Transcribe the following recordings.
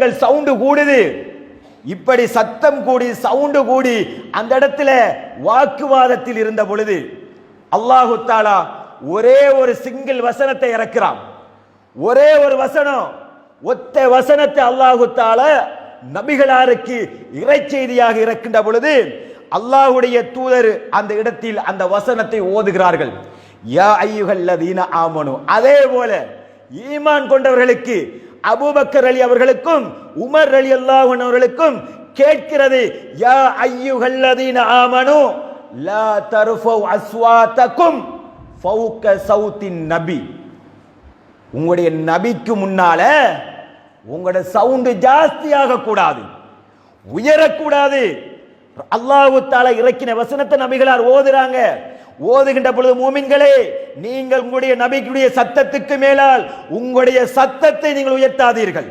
சத்தங்கள் சவுண்டு கூடுது. இப்படி சத்தம் கூடி சவுண்டு கூடி அந்த இடத்துல வாக்குவாதத்தில் இருந்த பொழுது அல்லாஹு தாலா ஒரே ஒரு சிங்கிள் வசனத்தை இறக்கிறான். ஒரே ஒரு வசனம் ஒத்த வசனத்தை அல்லாஹு தால நபிகளாருக்கு இறைச்செய்தியாக இறக்கின்ற பொழுது அல்லாஹுடைய தூதர் அந்த இடத்தில் அந்த வசனத்தை ஓதுகிறார்கள். யா ஐயுகல்லதீன ஆமனு. அதே போல ஈமான் கொண்டவர்களுக்கு அபூபக்கர் அலி அவர்களுக்கும் உமர் அலி அல்லாஹன் அவர்களுக்கும் கேட்கிறது யா ஐயுகல்லதீன ஆமனு லா தருஃபவ் அஸ்வாத்தக்கும் ஃபௌக சவுத்தின் நபி. உங்களுடைய நபிக்கு முன்னால உங்களோட சவுண்டு ஜாஸ்தியாக கூடாது உயரக்கூடாது. அல்லாஹு தாலா இறக்கின வசனத்தை நபிகளார் ஓதுறாங்க. ஓதுகின்ற பொழுது மூமின்களே நீங்கள் உங்களுடைய நபிக்குடைய சத்தத்துக்கு மேலால் உங்களுடைய சத்தத்தை நீங்கள் உயர்த்தாதீர்கள்.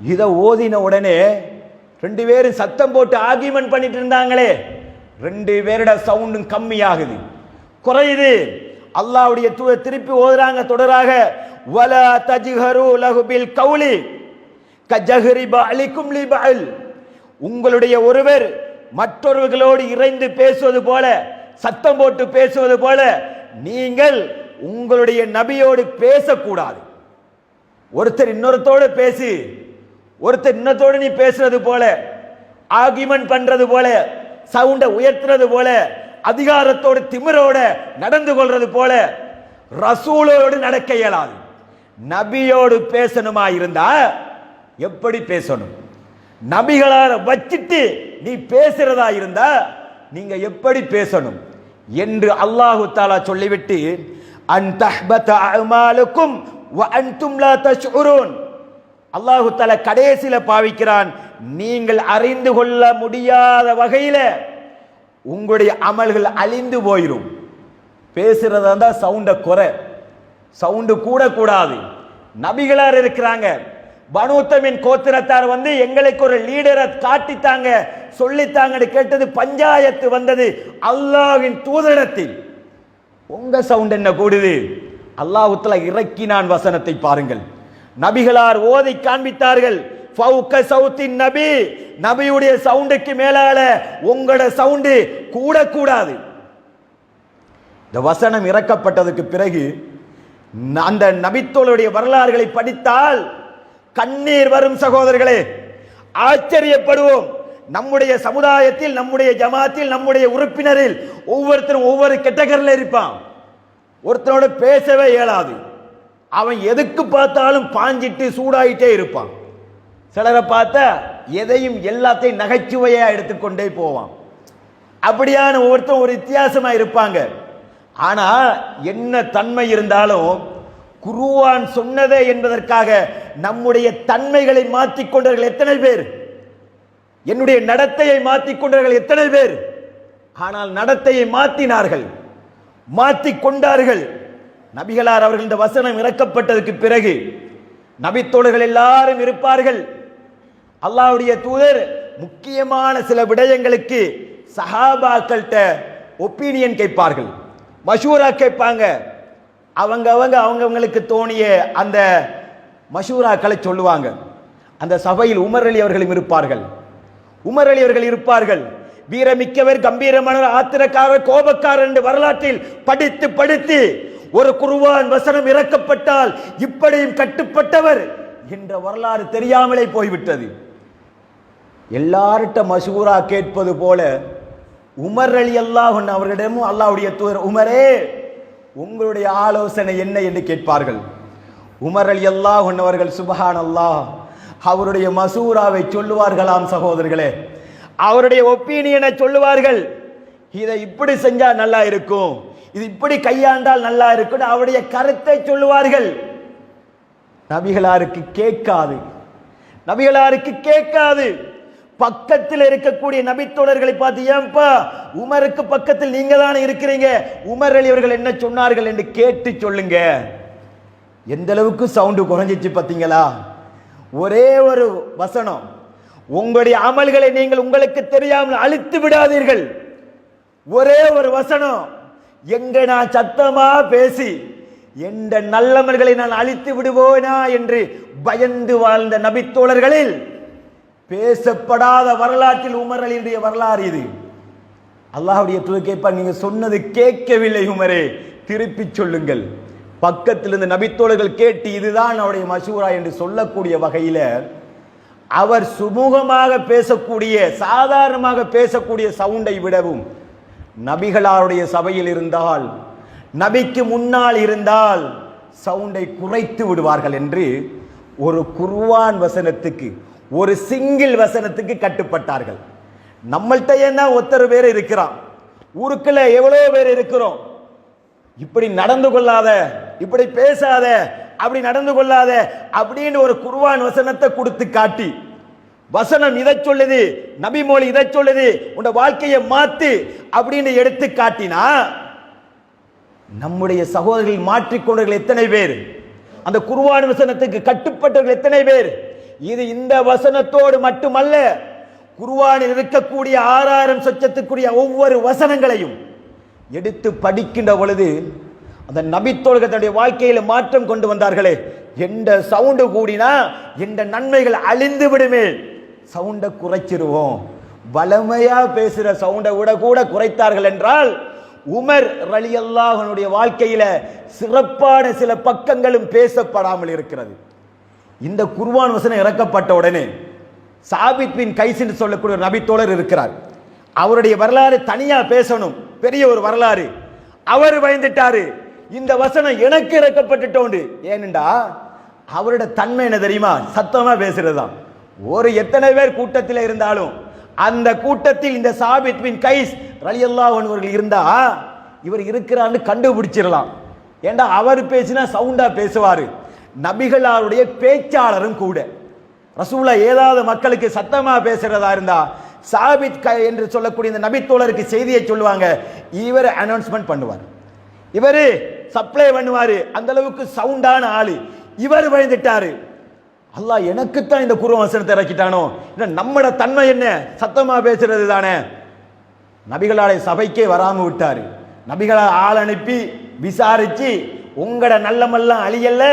இதை ஓதின உடனே ரெண்டு பேரும் சத்தம் போட்டு ஆர்கியூமெண்ட் பண்ணிட்டு இருந்தாங்களே. ரெண்டு பேரோட சவுண்டும் கம்மியாகுது. குறையுது. அல்லாவுடைய தூத திருப்பி ஓதுறாங்க தொடராக. வல தஜிஹரு லஹுபில் கௌலி கஜஹரி பஅலிக்கும் லி உங்களுடைய ஒருவர் மற்றொருவர்களோடு இறைந்து பேசுவது போல சத்தம் போட்டு பேசுவது போல நீங்கள் உங்களுடைய நபியோடு பேசக்கூடாது. ஒருத்தர் இன்னொருத்தோடு பேசி ஒருத்தர் இன்னத்தோடு நீ பேசுறது போல ஆர்கியூமெண்ட் பண்றது போல சவுண்டை உயர்த்துறது போல அதிகாரத்தோடு திமிரோட நடந்து கொள்றது போல ரசூலோடு நடக்க இயலாது. நபியோடு பேசணுமா இருந்தா எப்படி பேசணும்? நபிகளார வச்சிட்டு நீ பேசுறதா இருந்தா நீங்க எப்படி பேசணும்? என்று அல்லாஹு தாலா சொல்லிவிட்டு அன் தஹ்பத அமாலுக்கும் அல்லாஹு தாலா கடைசியில பாவிக்கிறான் நீங்கள் அறிந்து கொள்ள முடியாத வகையில உங்களுடைய அமல்கள் அழிந்து போயிடும் பேசுறதா இருந்தால் சவுண்டை குறை. சவுண்டு கூட கூடாது. நபிகளார் இருக்கிறாங்க பனூத்தமின் கோத்திரத்தார் வந்து எங்களுக்கு ஒரு லீடரை காட்டித்தாங்க சொல்லித்தாங்கன்னு கேட்டது பஞ்சாயத்து வந்தது. அல்லாஹ்வின் தூதரிடத்தில். உங்க சவுண்ட் என்ன கூடுது? அல்லாஹுத்துல இறக்கினான் வசனத்தை பாருங்கள். நபிகளார் ஓதை காண்பித்தார்கள் ஃபவுக்க சவுத்தின் நபி நபியுடைய சவுண்டுக்கு மேலால உங்களோட சவுண்டு கூட கூடாது இந்த வசனம் இறக்கப்பட்டதுக்கு பிறகு அந்த நபித்தோளுடைய வரலாறுகளை படித்தால் கண்ணீர் வரும் சகோதரர்களே ஆச்சரியப்படுவோம். நம்முடைய சமுதாயத்தில் நம்முடைய ஜமாத்தில் நம்முடைய உறுப்பினரில் ஒவ்வொருத்தரும் ஒவ்வொரு கெட்டகரில் இருப்பான். ஒருத்தனோட பேசவே இயலாது. அவன் எதுக்கு பார்த்தாலும் பாஞ்சிட்டு சூடாயிட்டே இருப்பான். சிலரை பார்த்தா எதையும் எல்லாத்தையும் நகைச்சுவையா எடுத்துக்கொண்டே போவான். அப்படியான ஒவ்வொருத்தரும் ஒரு வித்தியாசமா இருப்பாங்க. ஆனா என்ன தன்மை இருந்தாலும் குருவான் சொன்னதே என்பதற்காக நம்முடைய தன்மைகளை மாற்றிக்கொண்டவர்கள் எத்தனை பேர்? என்னுடைய நடத்தையை மாற்றிக்கொண்டவர்கள் எத்தனை பேர்? ஆனால் நடத்தையை மாற்றினார்கள். மாற்றிக்கொண்டார்கள். நபிகளார் அவர்கள் இந்த வசனம் இறக்கப்பட்டதுக்கு பிறகு நபித்தோழர்கள் எல்லாரும் இருப்பார்கள். அல்லாவுடைய தூதர் முக்கியமான சில விடயங்களுக்கு சஹாபாக்கள்கிட்ட ஒப்பீனியன் கேட்பார்கள். மஷூரா கேட்பாங்க. அவங்க அவங்க அவங்கவங்களுக்கு தோணிய அந்த மஷூராக்களை சொல்லுவாங்க. அந்த சபையில் உமர் அலி அவர்களும் இருப்பார்கள். உமர் அலி அவர்கள் இருப்பார்கள். வீரமிக்கவர் கம்பீரமான ஆத்திரக்காரர் கோபக்காரர் என்று வரலாற்றில் படித்து படித்து ஒரு குருவான் வசனம் இறக்கப்பட்டால் இப்படியும் கட்டுப்பட்டவர் என்ற வரலாறு தெரியாமலே போய்விட்டது. எல்லார்கிட்ட மசூரா கேட்பது போல உமர் அலி அல்லாஹ் அவர்களிடமும் அல்லாவுடைய தூதர் உமரே உங்களுடைய ஆலோசனை என்ன என்று கேட்பார்கள். உமர் அலி அல்லாஹ் அவர்கள் சுபஹான் அல்லாஹ் அவருடைய மசூராவை சொல்லுவார்களாம் சகோதரர்களே. அவருடைய ஒப்பீனியனை சொல்லுவார்கள். இதை இப்படி செஞ்சால் நல்லா இருக்கும். இது இப்படி கையாண்டால் நல்லா இருக்கும் அவருடைய கருத்தை சொல்லுவார்கள். நபிகளாருக்கு கேட்காது. நபிகளாருக்கு கேட்காது. பக்கத்தில் இருக்கக்கூடிய நபித்தோழர்களை பார்த்து ஏன்பா உமருக்கு பக்கத்தில் நீங்க தானே இருக்கிறீங்க? உமர் அலி அவர்கள் என்ன சொன்னார்கள் என்று கேட்டு சொல்லுங்க. எந்த அளவுக்கு சவுண்டு குறைஞ்சிச்சு பார்த்தீங்களா? ஒரே ஒரு வசனம் உங்களுடைய அமல்களை நீங்கள் உங்களுக்கு தெரியாமல் அழித்து விடாதீர்கள். ஒரே ஒரு வசனம் எங்க நான் சத்தமா பேசி எந்த நல்லமல்களை நான் அழித்து விடுவோனா? என்று பயந்து வாழ்ந்த நபித்தோழர்களில் பேசப்படாத வரலாற்றில் உமர் அலியுடைய வரலாறு இது. அல்லாஹுடைய தூது கேட்பார் நீங்க சொன்னது கேட்கவில்லை உமரே திருப்பி சொல்லுங்கள். பக்கத்தில் இருந்த நபித்தோழர்கள் கேட்டு இதுதான் அவருடைய மசூரா என்று சொல்லக்கூடிய வகையில அவர் சுமூகமாக பேசக்கூடிய சாதாரணமாக பேசக்கூடிய சவுண்டை விடவும் நபிகளாருடைய சபையில் இருந்தால் நபிக்கு முன்னால் இருந்தால் சவுண்டை குறைத்து விடுவார்கள் என்று ஒரு குர்வான் வசனத்துக்கு ஒரு சிங்கிள் வசனத்துக்கு கட்டுப்பட்டார்கள். நம்மள்கிட்ட ஏன்னா ஒத்தர் பேர் இருக்கிறான் ஊருக்குள்ள எவ்வளோ பேர் இருக்கிறோம். இப்படி நடந்து கொள்ளாத இப்படி பேசாத அப்படி நடந்து கொள்ளாத அப்படின்னு ஒரு குர்வான் வசனத்தை கொடுத்து காட்டி வசனம் இதை சொல்லுது நபிமொழி இதை சொல்லுது உன் வாழ்க்கையை மாத்து அப்படின்னு எடுத்து காட்டினா நம்முடைய சகோதரர்கள் மாற்றிக்கொண்டவர்கள் எத்தனை பேர்? அந்த குர்வான் வசனத்துக்கு கட்டுப்பட்டவர்கள் எத்தனை பேர்? இது இந்த வசனத்தோடு மட்டுமல்ல குருவானில் இருக்கக்கூடிய ஆறாயிரம் சொச்சத்துக்குரிய ஒவ்வொரு வசனங்களையும் எடுத்து படிக்கின்ற பொழுது அந்த நபித்தோழ்கள் தன்னுடைய மாற்றம் கொண்டு வந்தார்களே. எந்த சவுண்டு கூடினா எந்த நன்மைகள் அழிந்து விடுமே. சவுண்டை குறைச்சிருவோம். வளமையா பேசுற சவுண்டை விட கூட குறைத்தார்கள் என்றால் உமர் ரலியல்லாஹனுடைய வாழ்க்கையில சிறப்பான சில பக்கங்களும் பேசப்படாமல் இருக்கிறது. இந்த குர்வான் வசனம் இறக்கப்பட்ட உடனே சாபித் பின் கைஸ் என்று சொல்லக்கூடிய ஒரு நபித்தோழர் இருக்கிறார். அவருடைய வரலாறு தனியாக பேசணும். பெரிய ஒரு வரலாறு. அவர் பயந்துட்டாரு. இந்த வசனம் எனக்கு இறக்கப்பட்டுட்டோண்டு. ஏனெண்டா அவரோட தன்மை என்ன தெரியுமா? சத்தமாக பேசுறது தான் ஒரு எத்தனை பேர் கூட்டத்தில் இருந்தாலும் அந்த கூட்டத்தில் இந்த சாபித் பின் கைஸ் ரலியல்லாஹு அன்ஹு இருந்தா இவர் இருக்கிறான்னு கண்டுபிடிச்சிடலாம். ஏண்டா அவர் பேசினா சவுண்டா பேசுவாரு. நபிகளாருடைய பேச்சாளரும் கூட. ரசூலா ஏதாவது மக்களுக்கு சத்தமாக பேசுறதா இருந்தா சாபித் க என்று சொல்லக்கூடிய இந்த நபித்தோழருக்கு செய்தியை சொல்லுவாங்க. இவர் அனௌன்ஸ்மெண்ட் பண்ணுவார். இவர் சப்ளை பண்ணுவார். அந்த அளவுக்கு சவுண்டான ஆள். இவர் பயந்துட்டாரு அல்லாஹ் எனக்குத்தான் இந்த குரு வசனத்தை இறக்கிட்டானோ? நம்மளோட நம்மட தன்மை என்ன? சத்தமாக பேசுறது தானே? நபிகளாலை சபைக்கே வராமல் விட்டார். நபிகளால் ஆள் அனுப்பி விசாரித்து உங்களோட நல்லமெல்லாம் அழியல்ல.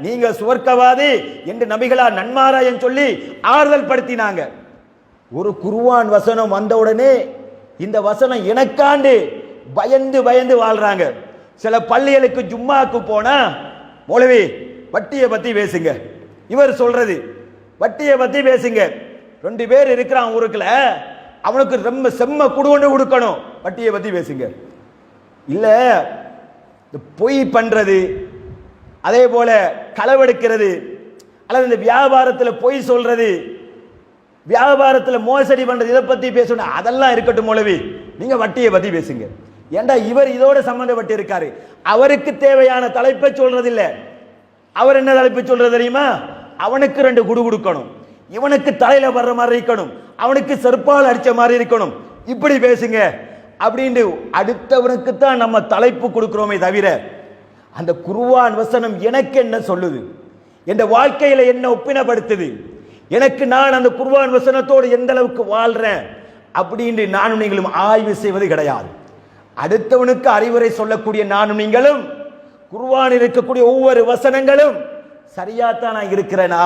நீங்க சுவர்க்கவாதி என்று நபிகளா நன்மாராயன் சொல்லி ஆறுதல் படுத்தினாங்க. ஒரு குருவான் வசனம் வந்தவுடனே இந்த வசனம் எனக்காண்டு பயந்து பயந்து வாழ்றாங்க. சில பள்ளிகளுக்கு ஜும்மாக்கு போனா மொழவி வட்டியை பத்தி பேசுங்க. இவர் சொல்றது வட்டியை பத்தி பேசுங்க. ரெண்டு பேர் இருக்கிறான் ஊருக்குள்ள அவனுக்கு ரொம்ப செம்ம குடுவண்டு கொடுக்கணும். வட்டியை பத்தி பேசுங்க. இல்ல இந்த பொய் பண்ணுறது அதே போல களவெடுக்கிறது அல்லது இந்த வியாபாரத்தில் பொய் சொல்றது வியாபாரத்தில் மோசடி பண்ணுறது இதை பற்றி பேசணும் அதெல்லாம் இருக்கட்டும் மூலவி. நீங்கள் வட்டியை பற்றி பேசுங்க. ஏண்டா இவர் இதோட சம்மந்தப்பட்டு இருக்காரு? அவருக்கு தேவையான தலைப்பை சொல்றது இல்லை அவர் என்ன தலைப்பு சொல்றது தெரியுமா? அவனுக்கு ரெண்டு குடு கொடுக்கணும். இவனுக்கு தலையில வர்ற மாதிரி இருக்கணும். அவனுக்கு செருப்பால் அடிச்ச மாதிரி இருக்கணும். இப்படி பேசுங்க. அப்படின்னு அடுத்தவனுக்கு தான் நம்ம தலைப்பு கொடுக்குறோமே தவிர அந்த குருவான் வசனம் எனக்கு என்ன சொல்லுது? என் வாழ்க்கையில் என்ன ஒப்பினப்படுத்துது? எனக்கு நான் அந்த குர்வான் வசனத்தோடு எந்த அளவுக்கு வாழ்கிறேன் அப்படின்னு நானும் நீங்களும் ஆய்வு செய்வது கிடையாது. அடுத்தவனுக்கு அறிவுரை சொல்லக்கூடிய நானும் நீங்களும் குர்வான் இருக்கக்கூடிய ஒவ்வொரு வசனங்களும் சரியாத்தான் நான் இருக்கிறேனா?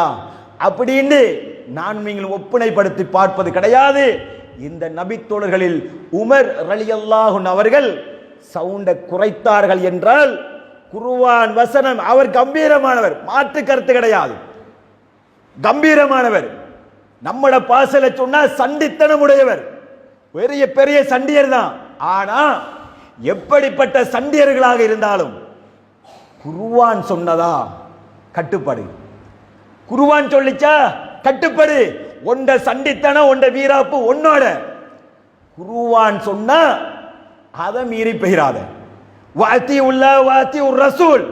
அப்படின்னு நான் நீங்களும் ஒப்புனைப்படுத்தி பார்ப்பது கிடையாது. இந்த நபித்தோழர்களில் உமர் ரலியல்லாஹுன் அவர்கள் சவுண்டை குறைத்தார்கள் என்றால் குருவான் வசனம் அவர் கம்பீரமானவர். மாற்று கருத்து கிடையாது. கம்பீரமானவர். நம்மட பாசல சொன்னா சண்டித்தனம் உடையவர் பெரிய பெரிய சண்டியர் தான். ஆனா எப்படிப்பட்ட சண்டியர்களாக இருந்தாலும் குருவான் சொன்னதா கட்டுப்படு. குருவான் சொல்லிச்சா கட்டுப்படு. ஒன்றை சண்டித்தன ஒன்றை வீராப்பு உன்னோட குருவான் சொன்னா அதை மீறி பெயராத. வாத்தி உள்ள வாத்தி ஒரு ரசூல்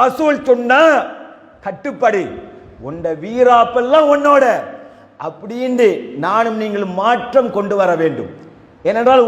ரசூல் சொன்னா கட்டுப்படி. உண்ட வீராப்பெல்லாம் உன்னோட அப்படின்னு நானும் நீங்கள் மாற்றம் கொண்டு வர வேண்டும். ஏனென்றால்